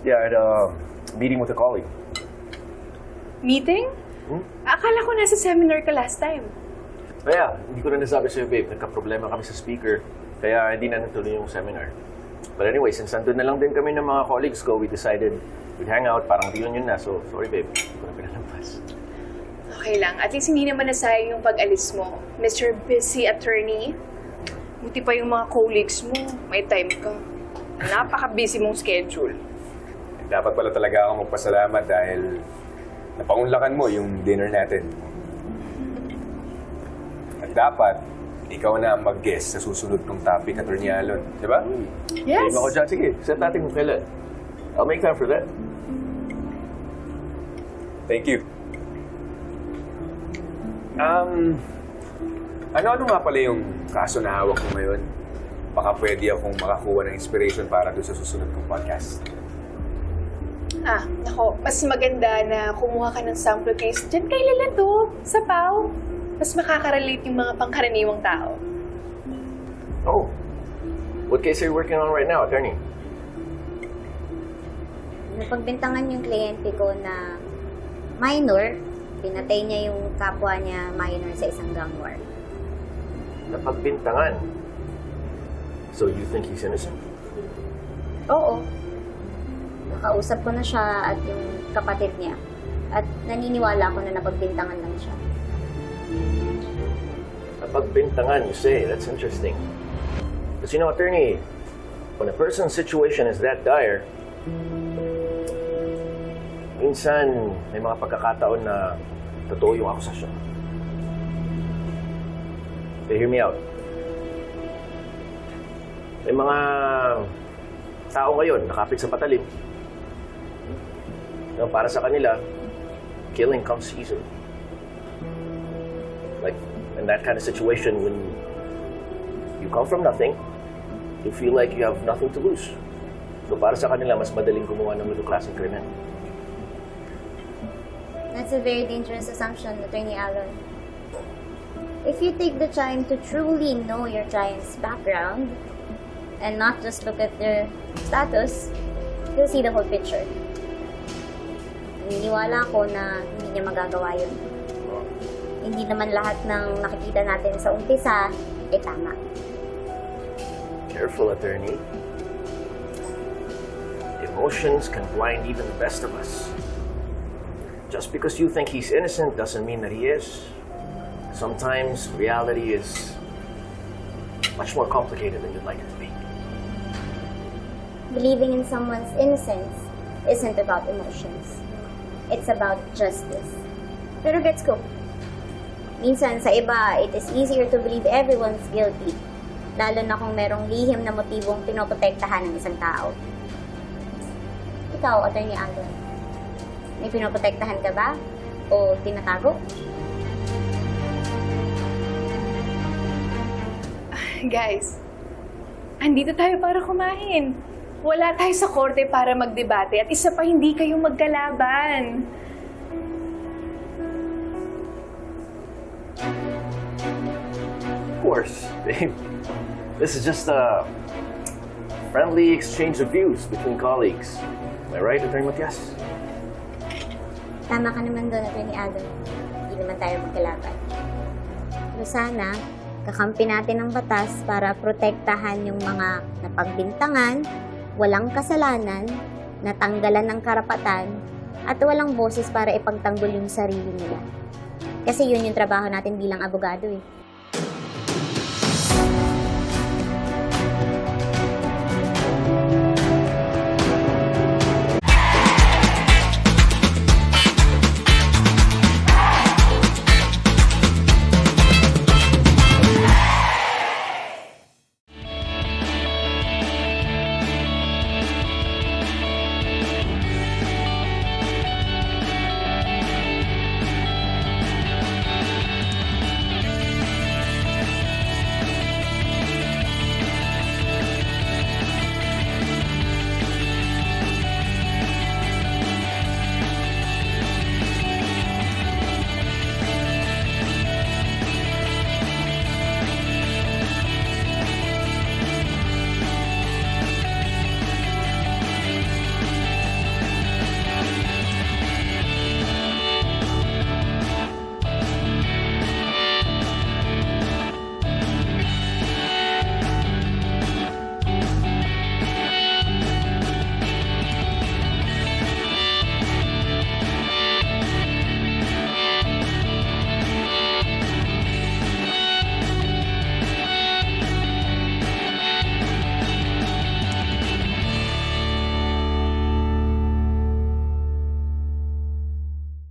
Yeah, had a meeting with a colleague. Meeting? Hmm? Akala ko nasa seminar ka last time. Kaya, hindi ko na nasabi sa'yo, babe. Nagka-problema kami sa speaker. Kaya hindi na natuloy yung seminar. But anyway, since nandun na lang din kami ng mga colleagues ko, we decided we'd hang out. Parang yun na. So, sorry, babe. Hindi ko na pinalampas. Okay lang. At least hindi naman nasayang yung pag-alis mo. Mr. Busy Attorney. Buti pa yung mga colleagues mo. May time ka. Napaka-busy mong schedule. Dapat pala talaga ako magpasalamat dahil napaunlakan mo yung dinner natin. At dapat, ikaw na ang mag-guest sa susunod kong topic, Attorney Alon. Di ba? Yes! Game ako dyan. Sige, set natin kung kailan. I'll make time for that. Thank you. Um, ano-ano nga pala yung kaso na hawak mo ngayon? Baka pwede akong makakuha ng inspiration para doon sa susunod kong podcast. Ah, nako. Mas maganda na kumuha ka ng sample case dyan kay Lalato, sa PAW. Mas makaka-relate yung mga pangkaraniwang tao. Oh. What case are you working on right now, attorney? Napagbintangan yung kliyente ko na minor, pinatay niya yung kapwa niya minor sa isang gang war. Napagbintangan. So you think he's innocent? Oo. Nakausap ko na siya at yung kapatid niya. At naniniwala ko na napagbintangan lang siya. Napagbintangan, you say. That's interesting. Because, you know, attorney, when a person's situation is that dire, minsan may mga pagkakataon na totoo yung akusasyon. So hear me out. May mga tao ngayon nakapit sa patalim. Na para sa kanila, killing comes easily. Like, in that kind of situation, when you come from nothing, you feel like you have nothing to lose. So para sa kanila, mas madaling gumawa ng middle klaseng krimen. That's a very dangerous assumption, Attorney Allen. If you take the time to truly know your client's background and not just look at their status, you'll see the whole picture. Naniniwala ko na hindi niya magagawa yun. Hindi naman lahat ng nakikita natin sa umpisa ay tama. Careful, attorney. Emotions can blind even the best of us. Just because you think he's innocent doesn't mean that he is. Sometimes reality is much more complicated than you'd like it to be. Believing in someone's innocence isn't about emotions. It's about justice. Pero gets ko. Minsan sa iba, it is easier to believe everyone's guilty. Lalo na kung merong lihim na motibong pinoprotektahan ng isang tao. Ikaw, Attorney Alon, may pinoprotektahan ka ba? O tinatago? Guys, andito tayo para kumain. Wala tayo sa korte para magdebate at isa pa hindi kayo magkalaban. Of course, babe. This is just a friendly exchange of views between colleagues. Am I right, Attorney Matias? Tama ka naman doon, Attorney Alon. Hindi naman tayo magkalaban. Pero sana, kakampi natin ang batas para protektahan yung mga napagbintangan, walang kasalanan, natanggalan ng karapatan, at walang boses para ipagtanggol yung sarili nila. Kasi yun yung trabaho natin bilang abogado eh.